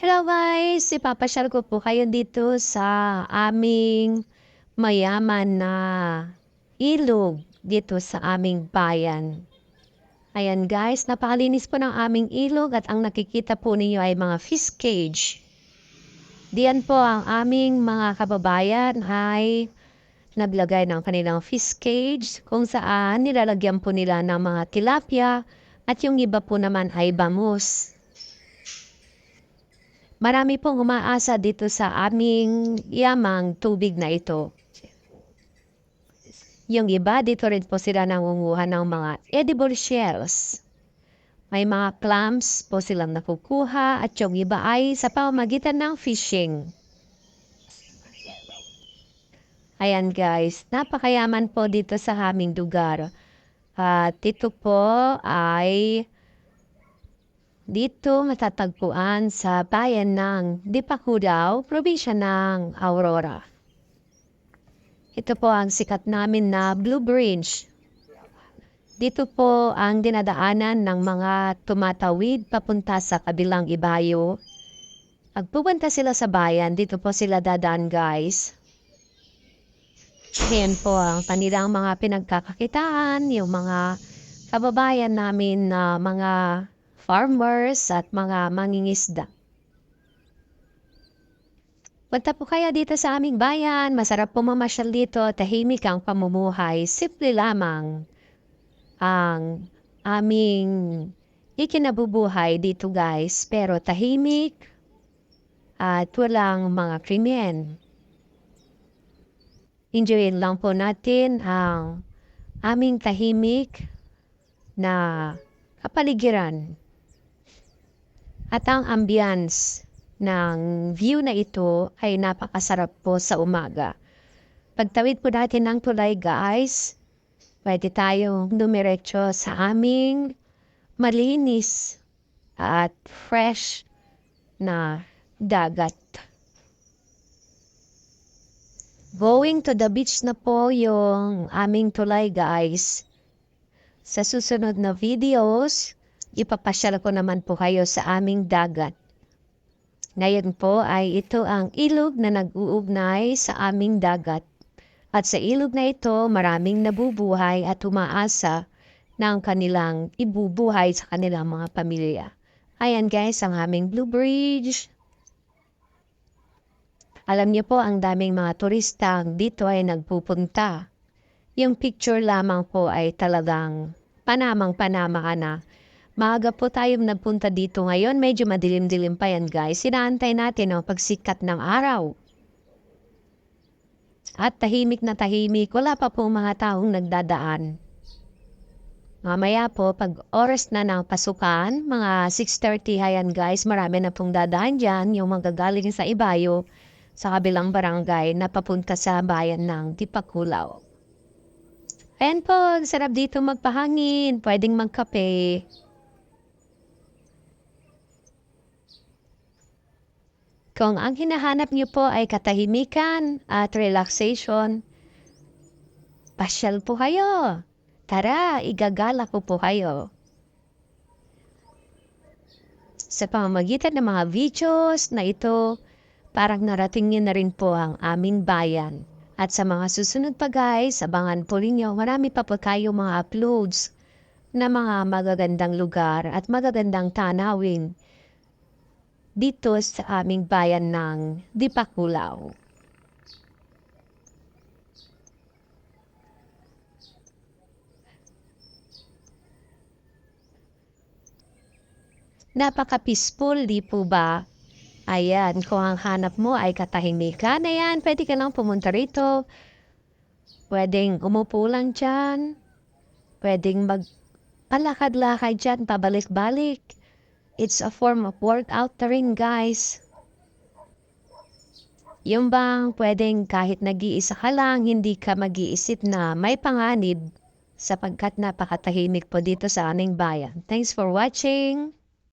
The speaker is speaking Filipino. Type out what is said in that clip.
Hello guys! Ipapasyal ko po kayo dito sa aming mayaman na ilog dito sa aming bayan. Ayan guys, napakalinis po ng aming ilog at ang nakikita po ninyo ay mga fish cage. Diyan po ang aming mga kababayan ay naglagay ng kanilang fish cage kung saan nilalagyan po nila ng mga tilapia at yung iba po naman ay bangus. Marami pong umaasa dito sa aming yamang tubig na ito. Yung iba, dito rin po sila nangunguha ng mga edible shells. May mga clams po silang nakukuha at yung iba ay sa pamamagitan ng fishing. Ayan guys, napakayaman po dito sa aming lugar. At ito po ay dito matatagpuan sa bayan ng Dipakudao, probinsya ng Aurora. Ito po ang sikat namin na Blue Bridge. Dito po ang dinadaanan ng mga tumatawid papunta sa kabilang ibayo. Pag pupunta sila sa bayan, dito po sila dadaan guys. Yan po ang kanilang mga pinagkakakitaan, yung mga kababayan namin na mga farmers at mga mangingisda. Punta po kayo dito sa aming bayan. Masarap po mamasyal dito. Tahimik ang pamumuhay. Simple lamang ang aming ikinabubuhay dito guys. Pero tahimik at walang mga krimen. Enjoyin lang po natin ang aming tahimik na kapaligiran. At ang ambience ng view na ito ay napakasarap po sa umaga. Pagtawid po natin ng tulay guys, pwede tayong dumiretso sa aming malinis at fresh na dagat. Going to the beach na po yung aming tulay guys. Sa susunod na videos, ipapasyal ko naman po kayo sa aming dagat. Ngayon po ay ito ang ilog na nag-uugnay sa aming dagat. At sa ilog na ito, maraming nabubuhay at umaasa ng kanilang ibubuhay sa kanilang mga pamilya. Ayan guys, ang aming Blue Bridge. Alam niyo po, ang daming mga turista dito ay nagpupunta. Yung picture lamang po ay talagang panamang-panama ka na. Maaga po tayong nagpunta dito ngayon. Medyo madilim-dilim pa yan guys. Sinaantay natin ang pagsikat ng araw. At tahimik na tahimik. Wala pa po mga taong nagdadaan. Mamaya po, pag oras na ng pasukan, mga 6.30 hayan guys, marami na pong dadaan dyan, yung magagaling sa Ibayo, sa kabilang barangay na papunta sa bayan ng Tipakulaw. Ayan po, sarap dito magpahangin, pwedeng magkape. Kung ang hinahanap niyo po ay katahimikan at relaxation, pasyal po kayo. Tara, igagala ko po kayo. Sa pamamagitan ng mga videos na ito, parang narating niyo na rin po ang aming bayan. At sa mga susunod pa guys, abangan po ninyo, marami pa po kayo mga uploads na mga magagandang lugar at magagandang tanawin dito sa aming bayan ng Dipakulaw. Napaka-peaceful, di po ba? Ayan, kung ang hanap mo ay katahimikan, ayan, pwede ka lang pumunta rito. Pwedeng umupo lang dyan. Pwedeng magpalakad-lakad dyan, pabalik-balik. It's a form of workout na rin, guys. Yung bang pwedeng kahit nag-iisa ka lang, hindi ka mag-iisip na may panganib sapagkat napakatahimik po dito sa aming bayan. Thanks for watching!